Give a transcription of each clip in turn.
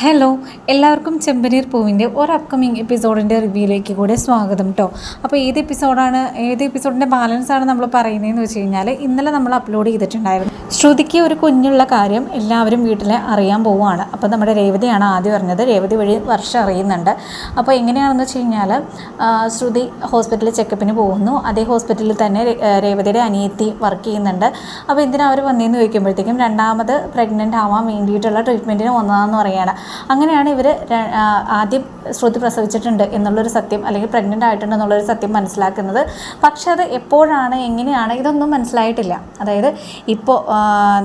Hello എല്ലാവർക്കും ചെമ്പനീർ പൂവിന്റെ ഒരു അപ്കമിങ് എപ്പിസോഡിന്റെ റിവ്യൂയിലേക്ക് കൂടെ സ്വാഗതം കേട്ടോ അപ്പോൾ ഏത് എപ്പിസോഡാണ് ഏത് എപ്പിസോഡിന്റെ ബാലൻസ് ആണ് നമ്മൾ പറയുന്നതെന്ന് വെച്ച് കഴിഞ്ഞാൽ ഇന്നലെ നമ്മൾ അപ്ലോഡ് ചെയ്തിട്ടുണ്ടായിരുന്നു. ശ്രുതിക്ക് ഒരു കുഞ്ഞുള്ള കാര്യം എല്ലാവരും വീട്ടിൽ അറിയാൻ പോവുകയാണ്. അപ്പോൾ നമ്മുടെ രേവതിയാണ് ആദ്യം അറിഞ്ഞത്. രേവതി വഴി വർഷം അറിയുന്നുണ്ട്. അപ്പോൾ എങ്ങനെയാണെന്ന് വെച്ച് കഴിഞ്ഞാൽ ശ്രുതി ഹോസ്പിറ്റലിൽ ചെക്കപ്പിന് പോകുന്നു. അതേ ഹോസ്പിറ്റലിൽ തന്നെ രേവതിയുടെ അനിയത്തി വർക്ക് ചെയ്യുന്നുണ്ട്. അപ്പോൾ എന്തിനാ അവർ വന്നതെന്ന് ചോദിക്കുമ്പോഴത്തേക്കും രണ്ടാമത് പ്രഗ്നന്റ് ആവാൻ വേണ്ടിയിട്ടുള്ള ട്രീറ്റ്മെന്റിന് വന്നതാണെന്ന് പറയുകയാണ് അങ്ങനെയാണ് ഇവർ ആദ്യം ശ്രുതി പ്രസവിച്ചിട്ടുണ്ട് എന്നുള്ളൊരു സത്യം അല്ലെങ്കിൽ പ്രഗ്നന്റ് ആയിട്ടുണ്ട് എന്നുള്ളൊരു സത്യം മനസ്സിലാക്കുന്നത്. പക്ഷേ അത് എപ്പോഴാണ് എങ്ങനെയാണ് ഇതൊന്നും മനസ്സിലായിട്ടില്ല. അതായത് ഇപ്പോൾ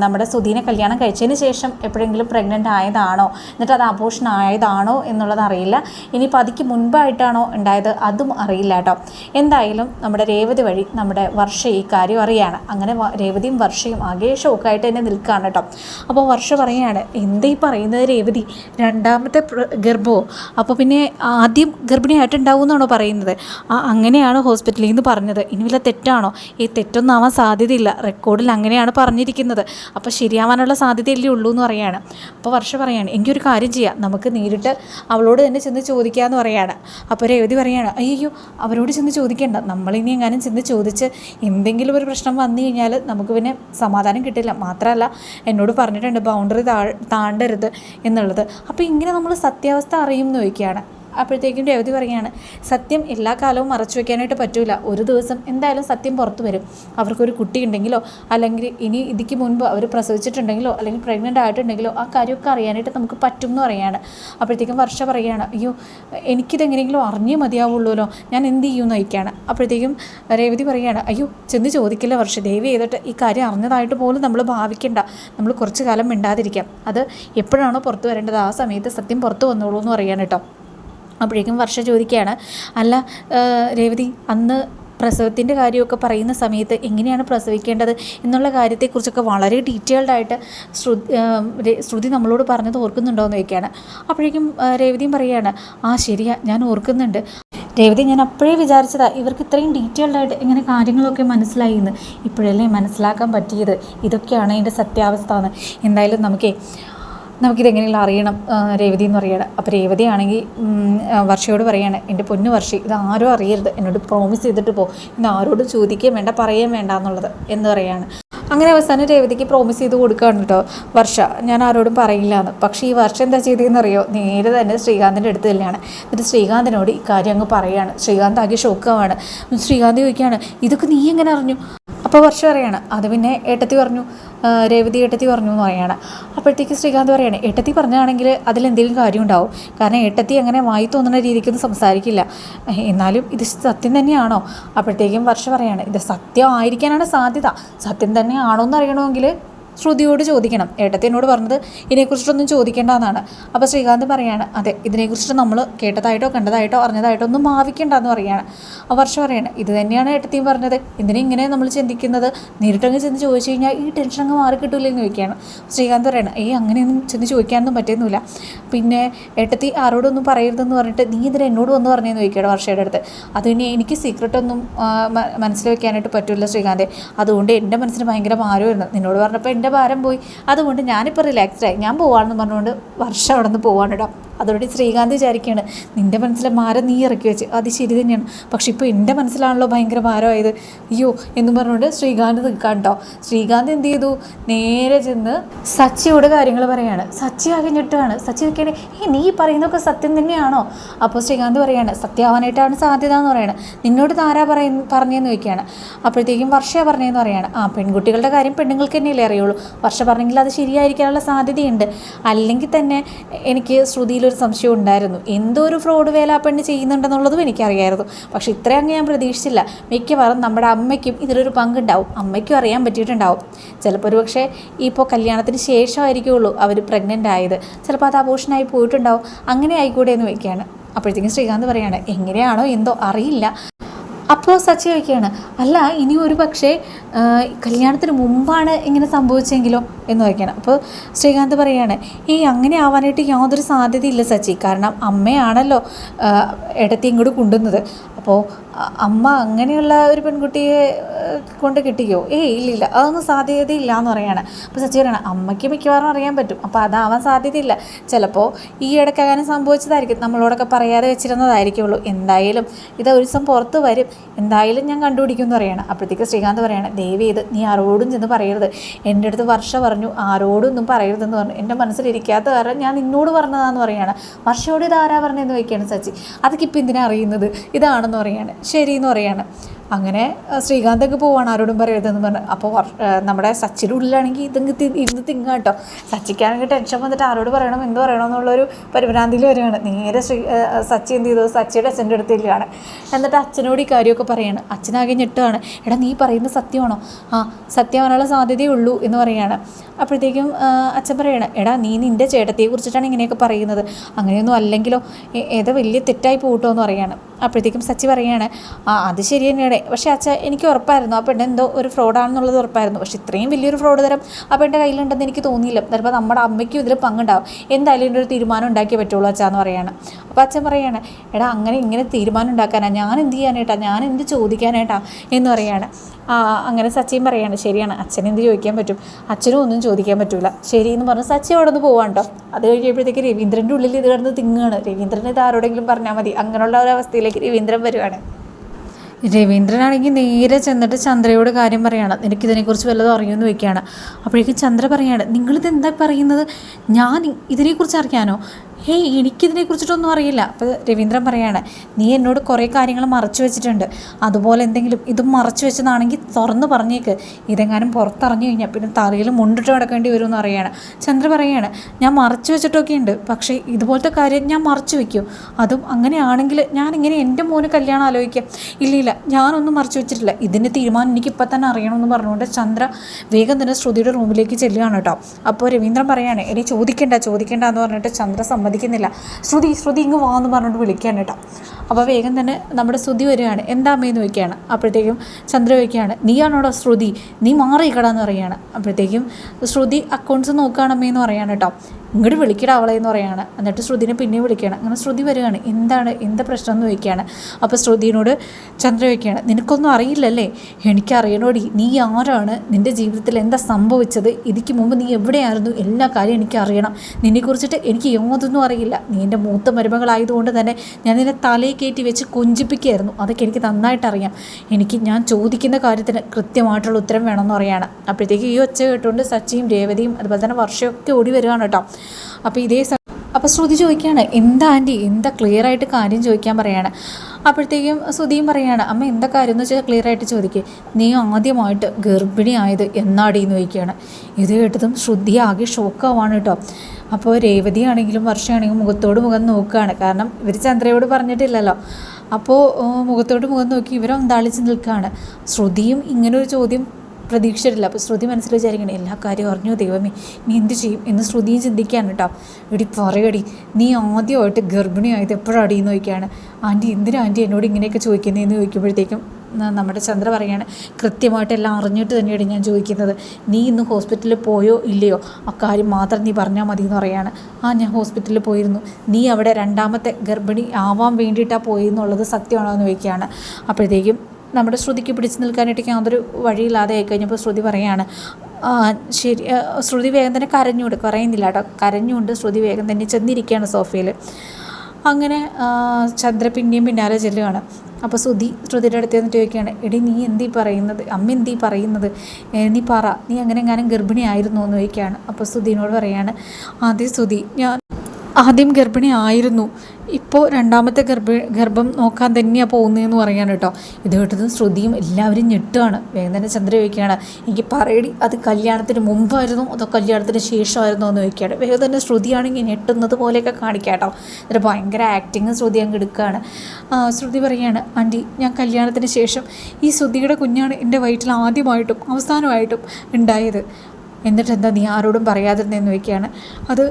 നമ്മുടെ സുധീനെ കല്യാണം കഴിച്ചതിന് ശേഷം എപ്പോഴെങ്കിലും പ്രഗ്നന്റ് ആയതാണോ? എന്നിട്ട് അത് അബോഷൻ ആയതാണോ എന്നുള്ളത് അറിയില്ല. ഇനി പതിക്ക് മുൻപായിട്ടാണോ ഉണ്ടായത് അതും അറിയില്ല കേട്ടോ. എന്തായാലും നമ്മുടെ രേവതി വഴി നമ്മുടെ വർഷ ഈ കാര്യം അറിയാണ്. അങ്ങനെ രേവതിയും വർഷയും ആകെ ഷോക്കായിട്ട് തന്നെ നിൽക്കുകയാണ് കേട്ടോ. അപ്പോൾ വർഷ പറയുകയാണ് എന്താ ഈ പറയുന്നത് രേവതി? രണ്ടാമത്തെ ഗർഭവും അപ്പോൾ പിന്നെ ആദ്യം ഗർഭിണിയായിട്ടുണ്ടാവും എന്നാണോ പറയുന്നത്? ആ അങ്ങനെയാണ് ഹോസ്പിറ്റലിൽ നിന്ന് പറഞ്ഞത്. ഇനി വല്ല തെറ്റാണോ? ഈ തെറ്റൊന്നും ആവാൻ സാധ്യതയില്ല. റെക്കോർഡിൽ അങ്ങനെയാണ് പറഞ്ഞിരിക്കുന്നത്. അപ്പോൾ ശരിയാവാനുള്ള സാധ്യതയല്ലേ ഉള്ളൂ എന്ന് പറയാണ്. അപ്പോൾ വർഷ പറയാണ് എനിക്കൊരു കാര്യം ചെയ്യാം. നമുക്ക് നേരിട്ട് അവളോട് തന്നെ ചെന്ന് ചോദിക്കാമെന്ന് പറയാണ്. അപ്പോൾ രേവതി പറയാണ് അയ്യോ അവരോട് ചെന്ന് ചോദിക്കേണ്ട. നമ്മളിനി എങ്ങാനും ചെന്ന് ചോദിച്ച് എന്തെങ്കിലും ഒരു പ്രശ്നം വന്നു കഴിഞ്ഞാൽ നമുക്ക് പിന്നെ സമാധാനം കിട്ടില്ല. മാത്രമല്ല എന്നോട് പറഞ്ഞിട്ടുണ്ട് ബൗണ്ടറി താണ്ടരുത് എന്നുള്ളത്. അപ്പോൾ ഇങ്ങനെ നമ്മൾ സത്യാവസ്ഥ അറിയും എന്ന് ചോദിക്കുകയാണ്. അപ്പോഴത്തേക്കും രേവതി പറയുകയാണ് സത്യം എല്ലാ കാലവും മറച്ചു വെക്കാനായിട്ട് പറ്റൂല. ഒരു ദിവസം എന്തായാലും സത്യം പുറത്തു വരും. അവർക്കൊരു കുട്ടി ഉണ്ടെങ്കിലോ അല്ലെങ്കിൽ ഇനി ഇതിക്ക് മുൻപ് അവർ പ്രസവിച്ചിട്ടുണ്ടെങ്കിലോ അല്ലെങ്കിൽ പ്രഗ്നന്റ് ആയിട്ടുണ്ടെങ്കിലോ ആ കാര്യമൊക്കെ അറിയാനായിട്ട് നമുക്ക് പറ്റും എന്ന് പറയുകയാണ്. അപ്പോഴത്തേക്കും വർഷ പറയുകയാണ് അയ്യോ എനിക്കിതെങ്ങനെയെങ്കിലും അറിഞ്ഞേ മതിയാവുള്ളൂല്ലോ. ഞാൻ എന്ത് ചെയ്യുമെന്ന് ചോദിക്കുകയാണ്. അപ്പോഴത്തേക്കും രേവതി പറയുകയാണ് അയ്യോ ചെന്ന് ചോദിക്കില്ല വർഷ ദയവ് ചെയ്തിട്ട് ഈ കാര്യം അറിഞ്ഞതായിട്ട് പോലും നമ്മൾ ഭാവിക്കേണ്ട. നമ്മൾ കുറച്ച് കാലം മിണ്ടാതിരിക്കാം. അത് എപ്പോഴാണോ പുറത്ത് വരേണ്ടത്? ആ സമയത്ത് സത്യം പുറത്തു വന്നോളൂ എന്ന് പറയാണ് കേട്ടോ. അപ്പോഴേക്കും വർഷ ചോദിക്കുകയാണ് അല്ല രേവതി അന്ന് പ്രസവത്തിന്റെ കാര്യമൊക്കെ പറയുന്ന സമയത്ത് എങ്ങനെയാണ് പ്രസവിക്കേണ്ടത്? എന്നുള്ള കാര്യത്തെക്കുറിച്ചൊക്കെ വളരെ ഡീറ്റെയിൽഡ് ആയിട്ട് ശ്രുതി നമ്മളോട് പറഞ്ഞത് ഓർക്കുന്നുണ്ടോ എന്ന് ചോദിക്കുകയാണ്. അപ്പോഴേക്കും രേവതിയും പറയുകയാണ് ആ ശരിയാ ഞാൻ ഓർക്കുന്നുണ്ട്. രേവതി ഞാൻ അപ്പോഴേ വിചാരിച്ചതാ ഇവർക്ക് ഇത്രയും ഡീറ്റെയിൽഡ് ആയിട്ട് ഇങ്ങനെ കാര്യങ്ങളൊക്കെ മനസ്സിലായി എന്ന്. ഇപ്പോഴല്ലേ മനസ്സിലാക്കാൻ പറ്റിയത്? ഇതൊക്കെയാണ് അതിന്റെ സത്യാവസ്ഥ എന്ന്. എന്തായാലും നമുക്കേ നമുക്കിതെങ്ങനെയുള്ള അറിയണം? രേവതി എന്ന് പറയണം അപ്പോൾ രേവതി ആണെങ്കിൽ വർഷയോട് പറയാണ് എന്റെ പൊന്നു വർഷി ഇത് ആരും അറിയരുത്. എന്നോട് പ്രോമിസ് ചെയ്തിട്ട് പോ. ഇന്ന് ആരോടും ചോദിക്കുകയും വേണ്ട പറയുകയും വേണ്ട എന്നുള്ളത് എന്ന് പറയാണ്. അങ്ങനെ അവസാനം രേവതിക്ക് പ്രോമിസ് ചെയ്ത് കൊടുക്കുകയാണ് കേട്ടോ. വർഷ ഞാൻ ആരോടും പറയില്ല എന്ന്. പക്ഷേ ഈ വർഷം എന്താ ചെയ്തതെന്ന് അറിയോ നേരെ തന്നെ ശ്രീകാന്തിന്റെ അടുത്ത് തന്നെയാണ് എന്നിട്ട് ശ്രീകാന്തിനോട് ഈ കാര്യം അങ്ങ് പറയുകയാണ് ശ്രീകാന്ത് ആകെ ഷോക്കാവാണ് ശ്രീകാന്ത് ചോദിക്കുകയാണ് ഇതൊക്കെ നീ എങ്ങനെ അറിഞ്ഞു? അപ്പോൾ വർഷം പറയാണ് അത് പിന്നെ ഏട്ടത്തി പറഞ്ഞു രേവതി ഏട്ടത്തി പറഞ്ഞു എന്ന് പറയാണ്. അപ്പോഴത്തേക്ക് ശ്രീകാന്ത് പറയാണ് ഏട്ടത്തി പറഞ്ഞാണെങ്കിൽ അതിലെന്തെങ്കിലും കാര്യം ഉണ്ടാവും കാരണം ഏട്ടത്തി അങ്ങനെ വായി തോന്നുന്ന രീതിക്കൊന്നും സംസാരിക്കില്ല. എന്നാലും ഇത് സത്യം തന്നെയാണോ? അപ്പോഴത്തേക്കും വർഷം പറയാണ് ഇത് സത്യം ആയിരിക്കാനാണ് സാധ്യത. സത്യം തന്നെയാണോ എന്ന് അറിയണമെങ്കിൽ ശ്രുതിയോട് ചോദിക്കണം. ഏട്ടത്തി എന്നോട് പറഞ്ഞത് ഇതിനെക്കുറിച്ചിട്ടൊന്നും ചോദിക്കേണ്ടെന്നാണ് അപ്പോൾ ശ്രീകാന്ത് പറയാണ് അതെ ഇതിനെക്കുറിച്ചിട്ട് നമ്മൾ കേട്ടതായിട്ടോ കണ്ടതായിട്ടോ അറിഞ്ഞതായിട്ടോ ഒന്നും ഭാവിക്കേണ്ടെന്ന് പറയാണ്. ആ വർഷം പറയാണ് ഇത് തന്നെയാണ് ഏട്ടത്തിയും പറഞ്ഞത്. ഇതിനെ ഇങ്ങനെ നമ്മൾ ചിന്തിക്കുന്നത്? നേരിട്ടങ്ങ് ചെന്ന് ചോദിച്ചു കഴിഞ്ഞാൽ ഈ ടെൻഷൻ അങ്ങ് മാറി കിട്ടൂലേ ചോദിക്കുകയാണ്. ശ്രീകാന്ത് പറയാണ് ഏയ് അങ്ങനെയൊന്നും ചെന്ന് ചോദിക്കാനൊന്നും പറ്റുന്നില്ല. പിന്നെ ഏട്ടത്തി ആരോടൊന്നും പറയരുതെന്ന് പറഞ്ഞിട്ട് നീ ഇതിന് എന്നോട് വന്ന് പറഞ്ഞതെന്ന് ചോദിക്കുകയാണ് വർഷയുടെ അടുത്ത്. അത് ഇനി എനിക്ക് സീക്രട്ടൊന്നും മനസ്സിൽ വെക്കാനായിട്ട് പറ്റില്ല ശ്രീകാന്തെ. അതുകൊണ്ട് എന്റെ മനസ്സിന് ഭയങ്കര ഭാരമായിരുന്നു. നിന്നോട് പറഞ്ഞപ്പോൾ എന്റെ ഭാരം പോയി. അതുകൊണ്ട് ഞാനിപ്പോൾ റിലാക്സ്ഡായി ഞാൻ പോവാണെന്ന് പറഞ്ഞുകൊണ്ട് വർഷം അവിടെ നിന്ന് പോവാണ് അതോടെ ശ്രീകാന്ത് വിചാരിക്കുകയാണ് നിന്റെ മനസ്സിലെ ഭാരം നീ ഇറക്കി വെച്ച് അത് ശരി തന്നെയാണ്. പക്ഷെ ഇപ്പോൾ എന്റെ മനസ്സിലാണല്ലോ ഭയങ്കര ഭാരമായത്. അയ്യോ എന്ന് പറഞ്ഞുകൊണ്ട് ശ്രീകാന്ത് നിൽക്കാൻ കേട്ടോ ശ്രീകാന്ത് എന്ത് ചെയ്തു? നേരെ ചെന്ന് സച്ചിയോട് കാര്യങ്ങൾ പറയാണ്. സച്ചി ആകെ സച്ചി നിൽക്കണേ ഏ നീ പറയുന്നതൊക്കെ സത്യം തന്നെയാണോ? അപ്പോൾ ശ്രീകാന്ത് പറയാണ് സത്യമാവാനായിട്ടാണ് സാധ്യത എന്ന് പറയുന്നത് നിന്നോട് താരാ പറയുന്ന പറഞ്ഞതെന്ന് ചോദിക്കുകയാണ്. അപ്പോഴത്തേക്കും വർഷ പറഞ്ഞതെന്ന് പറയാണ്. ആ പെൺകുട്ടികളുടെ കാര്യം പെണ്ണുങ്ങൾക്ക് തന്നെയല്ലേ അറിയുള്ളൂ. വർഷ പറഞ്ഞെങ്കിൽ അത് ശരിയായിരിക്കാനുള്ള സാധ്യതയുണ്ട്. അല്ലെങ്കിൽ തന്നെ എനിക്ക് ശ്രുതിയിലൊരു സംശയം ഉണ്ടായിരുന്നു. എന്തോ ഒരു ഫ്രോഡ് വേലാപ്പണ്ണി ചെയ്യുന്നുണ്ടെന്നുള്ളതും എനിക്കറിയായിരുന്നു. പക്ഷേ ഇത്രയും അങ്ങ് ഞാൻ പ്രതീക്ഷിച്ചില്ല. മിക്കവാറും നമ്മുടെ അമ്മയ്ക്കും ഇതിലൊരു പങ്കുണ്ടാവും. അമ്മയ്ക്കും അറിയാൻ പറ്റിയിട്ടുണ്ടാവും. ചിലപ്പോൾ ഒരു പക്ഷേ ഇപ്പോൾ കല്യാണത്തിന് ശേഷമായിരിക്കുള്ളൂ അവർ പ്രഗ്നന്റ് ആയത്. ചിലപ്പോൾ അത് അപോഷനായി പോയിട്ടുണ്ടാവും. അങ്ങനെ ആയിക്കൂടെ എന്ന് വയ്ക്കുകയാണ്. അപ്പോഴത്തേക്കും ശ്രീകാന്ത് പറയാണ് എങ്ങനെയാണോ എന്തോ അറിയില്ല. അപ്പോൾ സച്ചി ചോദിക്കുകയാണ് അല്ല ഇനി ഒരു പക്ഷേ കല്യാണത്തിന് മുമ്പാണ് ഇങ്ങനെ സംഭവിച്ചെങ്കിലോ എന്ന് ചോദിക്കണം. അപ്പോൾ ശ്രീകാന്ത് പറയുകയാണ് ഈ അങ്ങനെ ആവാനായിട്ട് യാതൊരു സാധ്യതയില്ല സച്ചി. കാരണം അമ്മയാണല്ലോ ഇടത്തി ഇങ്ങോട്ട് കൊണ്ടുവന്നത്. അപ്പോൾ അമ്മ അങ്ങനെയുള്ള ഒരു പെൺകുട്ടിയെ കൊണ്ട് കിട്ടിയോ ഇല്ല ഇല്ല. അതൊന്നും സാധ്യതയില്ല എന്ന് പറയാണ്. അപ്പോൾ സച്ചി പറയണം അമ്മയ്ക്ക് മിക്കവാറും അറിയാൻ പറ്റും. അപ്പോൾ അതാവാൻ സാധ്യതയില്ല. ചിലപ്പോൾ ഈ ഇടയ്ക്കകാലം സംഭവിച്ചതായിരിക്കും. നമ്മളോടൊക്കെ പറയാതെ വെച്ചിരുന്നതായിരിക്കുള്ളൂ. എന്തായാലും ഇത് ഒരു ദിവസം പുറത്ത് വരും. എന്തായാലും ഞാൻ കണ്ടുപിടിക്കും എന്ന് പറയണം. അപ്പോഴത്തേക്ക് ശ്രീകാന്ത് പറയണം ദേവി ഇത് നീ ആരോടും ചെന്ന് പറയരുത്. എന്റെ അടുത്ത് വർഷ പറഞ്ഞു ആരോടും ഒന്നും പറയരുതെന്ന് പറഞ്ഞു. എന്റെ മനസ്സിലിരിക്കാത്ത കാരണം ഞാൻ നിന്നോട് പറഞ്ഞതാന്ന് പറയുകയാണ് വർഷയോട് ഇത് ആരാ പറഞ്ഞതെന്ന് ചോദിക്കുകയാണ് സച്ചി. അതൊക്കെ ഇപ്പം എന്തിനാ അറിയുന്നത്? ഇതാണെന്ന് പറയുകയാണ് ശരിയെന്ന് പറയുകയാണ് അങ്ങനെ ശ്രീകാന്തൊക്കെ പോവാണ് ആരോടും പറയരുതെന്ന് പറഞ്ഞു. അപ്പോൾ നമ്മുടെ സച്ചിന്റെ ഉള്ളിലാണെങ്കിൽ ഇതങ്ങ് ഇരുന്ന് തിങ്ങാം കേട്ടോ. സച്ചിക്കാണെങ്കിൽ ടെൻഷൻ വന്നിട്ട് ആരോട് പറയണം എന്ത് പറയണം എന്നുള്ളൊരു പരിഭ്രാന്തിയിൽ വരികയാണ്. നേരെ ശ്രീ സച്ചി എന്ത് ചെയ്തു? സച്ചിയുടെ അച്ഛന്റെ അടുത്തില്ലാണ് എന്നിട്ട് അച്ഛനോട് ഈ കാര്യമൊക്കെ പറയാണ്. അച്ഛനാകെ ഞെട്ടുകയാണ്. എടാ നീ പറയുന്നത് സത്യമാണോ? ആ സത്യമാനുള്ള സാധ്യതയേ ഉള്ളൂ എന്ന് പറയുകയാണ് അപ്പോഴത്തേക്കും അച്ഛൻ പറയണം എടാ നീ നിന്റെ ചേട്ടത്തെ കുറിച്ചിട്ടാണ് ഇങ്ങനെയൊക്കെ പറയുന്നത്. അങ്ങനെയൊന്നും അല്ലെങ്കിലോ ഏതോ വലിയ തെറ്റായി പോകട്ടോ എന്ന് പറയാണ്. അപ്പോഴത്തേക്കും സച്ചി പറയാണ് ആ അത് ശരി തന്നെയാണ്. പക്ഷേ അച്ഛ എനിക്ക് ഉറപ്പായിരുന്നു ആ പെണ്ണ് എന്തോ ഒരു ഫ്രോഡാണെന്നുള്ളത് ഉറപ്പായിരുന്നു. പക്ഷേ ഇത്രയും വലിയൊരു ഫ്രോഡ് തരം ആ പെണ്ണിന്റെ കയ്യിലുണ്ടെന്ന് എനിക്ക് തോന്നിയില്ല. ചിലപ്പോൾ നമ്മുടെ അമ്മയ്ക്കും ഇതിൽ പങ്കുണ്ടാവും. എന്തായാലും ഇതിന്റെ ഒരു തീരുമാനം ഉണ്ടാക്കിയേ പറ്റുള്ളൂ അച്ഛാന്ന് പറയാണ്. അപ്പോൾ അച്ഛൻ പറയാണ് എടാ അങ്ങനെ ഇങ്ങനെ തീരുമാനം ഉണ്ടാക്കാനാണ് ഞാൻ എന്ത് ചെയ്യാനായിട്ടാ? ഞാൻ എന്ത് ചോദിക്കാനായിട്ടാ? എന്ന് പറയാണ്. അങ്ങനെ സച്ചിൻ പറയാണ് ശരിയാണ്. അച്ഛൻ എന്ത് ചോദിക്കാൻ പറ്റും? അച്ഛനും ഒന്നും ചോദിക്കാൻ പറ്റില്ല ശരി എന്ന് പറഞ്ഞ് സച്ചി അവിടെ നിന്ന് പോവാണ്ടോ അത് കഴിയുമ്പോഴത്തേക്ക് രവീന്ദ്രന്റെ ഉള്ളിൽ ഇത് കിടന്ന് തിങ്ങുകയാണ് രവീന്ദ്രൻ ഇത് ആരോടെങ്കിലും പറഞ്ഞാൽ മതി. അങ്ങനെയുള്ള ഒരു അവസ്ഥയിലേക്ക് രവീന്ദ്രൻ വരുവാണ്. രവീന്ദ്രനാണെങ്കിൽ നേരെ ചെന്നിട്ട് ചന്ദ്രയോട് കാര്യം പറയാണ്. നിനക്കിതിനെക്കുറിച്ച് വല്ലതും അറിയുമെന്ന് വയ്ക്കുകയാണ് അപ്പോഴേക്കും ചന്ദ്ര പറയാണ് നിങ്ങളിത് എന്താ പറയുന്നത്? ഞാൻ ഇതിനെക്കുറിച്ച് അറിയാനോ? ഹേയ് എനിക്കിതിനെക്കുറിച്ചിട്ടൊന്നും അറിയില്ല. അപ്പോൾ രവീന്ദ്രൻ പറയാണ് നീ എന്നോട് കുറേ കാര്യങ്ങൾ മറച്ചു വെച്ചിട്ടുണ്ട്. അതുപോലെ എന്തെങ്കിലും ഇതും മറച്ചു വെച്ചതാണെങ്കിൽ തുറന്ന് പറഞ്ഞേക്ക്. ഇതെങ്ങാനും പുറത്തറിഞ്ഞു കഴിഞ്ഞാൽ പിന്നെ തറയിൽ മുണ്ടിട്ട് കിടക്കേണ്ടി വരുമെന്ന് അറിയാണ് ചന്ദ്ര പറയാണ് ഞാൻ മറച്ചു വെച്ചിട്ടൊക്കെ ഉണ്ട്. പക്ഷേ ഇതുപോലത്തെ കാര്യം ഞാൻ മറച്ചു വെക്കും. അതും അങ്ങനെയാണെങ്കിൽ ഞാനിങ്ങനെ എന്റെ മോന് കല്യാണം ആലോചിക്കാം. ഇല്ല ഇല്ല ഞാനൊന്നും മറച്ചു വെച്ചിട്ടില്ല. ഇതിന്റെ തീരുമാനം എനിക്ക് ഇപ്പം തന്നെ അറിയണമെന്ന് പറഞ്ഞുകൊണ്ട് ചന്ദ്ര വേഗം തന്നെ ശ്രുതിയുടെ റൂമിലേക്ക് ചെല്ലുകയാണ് കേട്ടോ. അപ്പോൾ രവീന്ദ്രൻ പറയാണ് എടി ചോദിക്കേണ്ട ചോദിക്കേണ്ട എന്ന് പറഞ്ഞിട്ട് ചന്ദ്ര സമ്മതി സമ്മതിക്കുന്നില്ല ശ്രുതി ശ്രുതി ഇങ്ങ് വാന്ന് പറഞ്ഞുകൊണ്ട് വിളിക്കാൻ കേട്ടോ. അപ്പോൾ വേഗം തന്നെ നമ്മുടെ ശ്രുതി വരികയാണ്. എന്താ അമ്മയെന്ന് ചോദിക്കുകയാണ്. അപ്പോഴത്തേക്കും ചന്ദ്ര ചോദിക്കുകയാണ് നീയാണോടോ ശ്രുതി? നീ മാറിയിക്കടാന്ന് പറയുകയാണ്. അപ്പോഴത്തേക്കും ശ്രുതി അക്കൗണ്ട്സ് നോക്കുകയാണ് അമ്മയെന്ന് പറയുകയാണ് കേട്ടോ. ഇങ്ങോട്ട് വിളിക്കടാ അവളെ എന്ന് പറയാണ്. എന്നിട്ട് ശ്രുതിനെ പിന്നെയും വിളിക്കുകയാണ്. അങ്ങനെ ശ്രുതി വരികയാണ്. എന്താണ്? എന്താ പ്രശ്നം എന്ന് ചോദിക്കുകയാണ്. അപ്പോൾ ശ്രുതിനോട് ചന്ദ്ര ചോദിക്കുകയാണ്. നിനക്കൊന്നും അറിയില്ലല്ലേ? എനിക്കറിയണോടി. നീ ആരാണ്? നിന്റെ ജീവിതത്തിൽ എന്താ സംഭവിച്ചത്? ഇതിക്ക് മുമ്പ് നീ എവിടെയായിരുന്നു? എല്ലാ കാര്യം എനിക്ക് അറിയണം നിന്നെക്കുറിച്ചിട്ട് എനിക്ക് യാതൊന്നും അറിയില്ല. നീ എന്റെ മൂത്ത മരുമകളായതുകൊണ്ട് തന്നെ ഞാൻ നിന്നെ തലയിൽ കയറ്റി വെച്ച് കൊഞ്ചിപ്പിക്കുകയായിരുന്നു. അതൊക്കെ എനിക്ക് നന്നായിട്ട് അറിയാം എനിക്ക് ഞാൻ ചോദിക്കുന്ന കാര്യത്തിന് കൃത്യമായിട്ടുള്ള ഉത്തരം വേണമെന്ന് പറയാണ്. അപ്പോഴത്തേക്ക് ഈ ഒച്ച കേട്ടുകൊണ്ട് സച്ചിയും രേവതിയും അതുപോലെ തന്നെ വർഷമൊക്കെ ഓടി വരികയാണ് കേട്ടോ. അപ്പോൾ ഇതേ അപ്പോൾ ശ്രുതി ചോദിക്കുകയാണ് എന്താ ആന്റി എന്താ ക്ലിയർ ആയിട്ട് കാര്യം ചോദിക്കാൻ പറയാണ്? അപ്പോഴത്തേക്കും ശ്രുതിയും പറയാണ് അമ്മ എന്താ കാര്യം എന്ന് വെച്ചാൽ ക്ലിയർ ആയിട്ട് ചോദിക്കുക നീ ആദ്യമായിട്ട് ഗർഭിണിയായത് എന്നാടി എന്ന് ചോദിക്കുകയാണ്. ഇത് കേട്ടതും ശ്രുതി ആകെ ഷോക്കാവാണ് കേട്ടോ. അപ്പോൾ രേവതിയാണെങ്കിലും വർഷമാണെങ്കിലും മുഖത്തോട് മുഖം നോക്കുകയാണ്. കാരണം ഇവർ ചന്ദ്രയോട് പറഞ്ഞിട്ടില്ലല്ലോ. അപ്പോൾ മുഖത്തോട് മുഖം നോക്കി ഇവരൊന്താളിച്ച് നിൽക്കുകയാണ്. ശ്രുതിയും ഇങ്ങനൊരു ചോദ്യം പ്രതീക്ഷിച്ചിട്ടില്ല. അപ്പോൾ ശ്രുതി മനസ്സിൽ വിചാരിക്കണം എല്ലാ കാര്യവും അറിഞ്ഞു ദൈവമേ? നീ എന്ത് ചെയ്യും എന്ന് ശ്രുതിയും ചിന്തിക്കുകയാണ് കേട്ടോ. എടി പറയടി നീ ആദ്യമായിട്ട് ഗർഭിണിയായത് എപ്പോഴാടി എന്ന് ചോദിക്കുകയാണ്. ആന്റി എന്തിനാ ആന്റി എന്നോട് ഇങ്ങനെയൊക്കെ ചോദിക്കുന്നതെന്ന് ചോദിക്കുമ്പോഴത്തേക്കും നമ്മുടെ ചന്ദ്ര പറയാണ് കൃത്യമായിട്ട് എല്ലാം അറിഞ്ഞിട്ട് തന്നെയാണ് ഞാൻ ചോദിക്കുന്നത്. നീ ഇന്ന് ഹോസ്പിറ്റലിൽ പോയോ ഇല്ലയോ? അക്കാര്യം മാത്രം നീ പറഞ്ഞാൽ മതി എന്ന് പറയാണ്. ആ ഞാൻ ഹോസ്പിറ്റലിൽ പോയിരുന്നു. നീ അവിടെ രണ്ടാമത്തെ ഗർഭിണി ആവാൻ വേണ്ടിയിട്ടാണ് പോയി എന്നുള്ളത് സത്യമാണോ എന്ന് ചോദിക്കുകയാണ്. അപ്പോഴത്തേക്കും നമ്മുടെ ശ്രുതിക്ക് പിടിച്ചു നിൽക്കാനായിട്ട് യാതൊരു വഴിയില്ലാതെ ആയി കഴിഞ്ഞപ്പോൾ ശ്രുതി പറയാണ് ശരി ശ്രുതി വേഗം തന്നെ കരഞ്ഞുകൊണ്ട് പറയുന്നില്ല കേട്ടോ. കരഞ്ഞുകൊണ്ട് ശ്രുതി വേഗം തന്നെ ചെന്നിരിക്കുകയാണ് സോഫയിൽ. അങ്ങനെ ചന്ദ്ര പിന്നെയും പിന്നാലെ ചെല്ലുകയാണ് അപ്പോൾ ശ്രുതി ശ്രുതിയുടെ അടുത്ത് വന്നിട്ട് ചോദിക്കുകയാണ് എടി നീ എന്തീ പറയുന്നത്? അമ്മ എന്തീ പറയുന്നത്? നീ പറ. നീ അങ്ങനെ എങ്ങാനും ഗർഭിണിയായിരുന്നു? എന്ന് ചോദിക്കുകയാണ്. അപ്പോൾ ശ്രുതിനോട് പറയാണ് ആദ്യം ശ്രുതി ഞാൻ ആദ്യം ഗർഭിണി ആയിരുന്നു. ഇപ്പോൾ രണ്ടാമത്തെ ഗർഭ ഗർഭം നോക്കാൻ തന്നെയാണ് പോകുന്നതെന്ന് പറയാണ് കേട്ടോ. ഇത് കേട്ടതും ശ്രുതിയും എല്ലാവരും ഞെട്ടുകയാണ് വേഗം തന്നെ ചന്ദ്ര ചോദിക്കുകയാണ് എനിക്ക് പറയടി അത് കല്യാണത്തിന് മുമ്പായിരുന്നു അതോ കല്യാണത്തിന് ശേഷമായിരുന്നോ എന്ന് ചോദിക്കുകയാണ്. വേഗം തന്നെ ശ്രുതിയാണെങ്കിൽ ഞെട്ടുന്നത് പോലെയൊക്കെ കാണിക്കാം കേട്ടോ. എന്നിട്ട് ഭയങ്കര ആക്ടിങ് ശ്രുതി അങ്ങ് എടുക്കുകയാണ്. ശ്രുതി പറയുകയാണ് ആന്റി ഞാൻ കല്യാണത്തിന് ശേഷം ഈ ശ്രുതിയുടെ കുഞ്ഞാണ് എന്റെ വയറ്റിൽ ആദ്യമായിട്ടും അവസാനമായിട്ടും ഉണ്ടായത്. എന്നിട്ട് എന്താ നീ ആരോടും പറയാതിരുന്നതെന്ന് ചോദിക്കുകയാണ്. അത്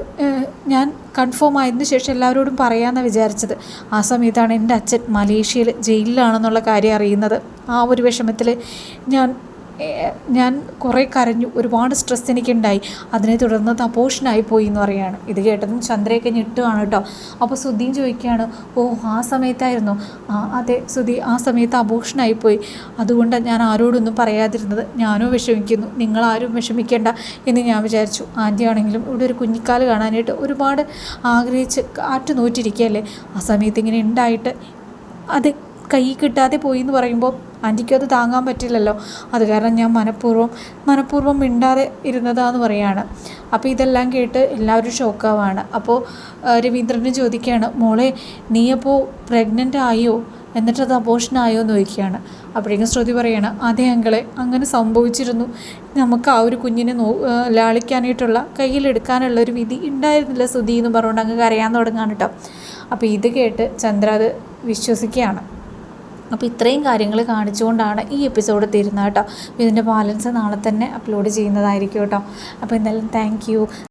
ഞാൻ കൺഫേം ആയതിന് ശേഷം എല്ലാവരോടും പറയാമെന്നാണ് വിചാരിച്ചത്. ആ സമയത്താണ് എന്റെ അച്ഛൻ മലേഷ്യയിൽ ജയിലിലാണെന്നുള്ള കാര്യം അറിയുന്നത്. ആ ഒരു വിഷമത്തിൽ ഞാൻ ഞാൻ കുറേ കരഞ്ഞു. ഒരുപാട് സ്ട്രെസ് എനിക്കുണ്ടായി. അതിനെ തുടർന്ന് തപോഷനായി പോയി എന്ന് പറയുകയാണ്. ഇത് കേട്ടതും ചന്ദ്രയൊക്കെ ഞെട്ടുകയാണ് കേട്ടോ. അപ്പോൾ സുധീം ചോദിക്കുകയാണ് ഓ ആ സമയത്തായിരുന്നു. ആ അതെ സുധി ആ സമയത്ത് അപോഷനായി പോയി അതുകൊണ്ട് ഞാൻ ആരോടൊന്നും പറയാതിരുന്നത്. ഞാനും വിഷമിക്കുന്നു. നിങ്ങളാരും വിഷമിക്കേണ്ട എന്ന് ഞാൻ വിചാരിച്ചു. ആന്റി ആണെങ്കിലും ഇവിടെ ഒരു കുഞ്ഞിക്കാൽ കാണാനായിട്ട് ഒരുപാട് ആഗ്രഹിച്ച് ആറ്റുനോറ്റിരിക്കുകയല്ലേ ആ സമയത്ത് ഇങ്ങനെ ഉണ്ടായിട്ട് അത് കൈ കിട്ടാതെ പോയി എന്ന് പറയുമ്പോൾ ആന്റിക്കും അത് താങ്ങാൻ പറ്റില്ലല്ലോ. അത് കാരണം ഞാൻ മനഃപൂർവം മനഃപൂർവം മിണ്ടാതെ ഇരുന്നതാന്ന് പറയാണ്. അപ്പോൾ ഇതെല്ലാം കേട്ട് എല്ലാവരും ഷോക്കാവാണ് അപ്പോൾ രവീന്ദ്രന് ചോദിക്കുകയാണ് മോളെ നീ അപ്പോൾ പ്രഗ്നന്റ് ആയോ? എന്നിട്ടത് അബോഷനായോ എന്ന് ചോദിക്കുകയാണ്. അപ്പോഴേക്കും ശ്രുതി പറയാണ് അതേ അങ്കളെ അങ്ങനെ സംഭവിച്ചിരുന്നു. നമുക്ക് ആ ഒരു കുഞ്ഞിനെ നോ ലാളിക്കാനായിട്ടുള്ള കയ്യിലെടുക്കാനുള്ള ഒരു വിധി ഉണ്ടായിരുന്നില്ല ശ്രുതി എന്ന് പറഞ്ഞുകൊണ്ട് അങ്ങ് കരയാൻ തുടങ്ങാണ് കേട്ടോ. അപ്പോൾ ഇത് കേട്ട് ചന്ദ്ര അത് വിശ്വസിക്കുകയാണ്. അപ്പോൾ ഇത്രയും കാര്യങ്ങൾ കാണിച്ചുകൊണ്ടാണ് ഈ എപ്പിസോഡ് തീരുന്നത് കേട്ടോ. ഇതിന്റെ ബാലൻസ് നാളെ തന്നെ അപ്ലോഡ് ചെയ്യുന്നതായിരിക്കും കേട്ടോ. അപ്പോൾ എന്തായാലും താങ്ക്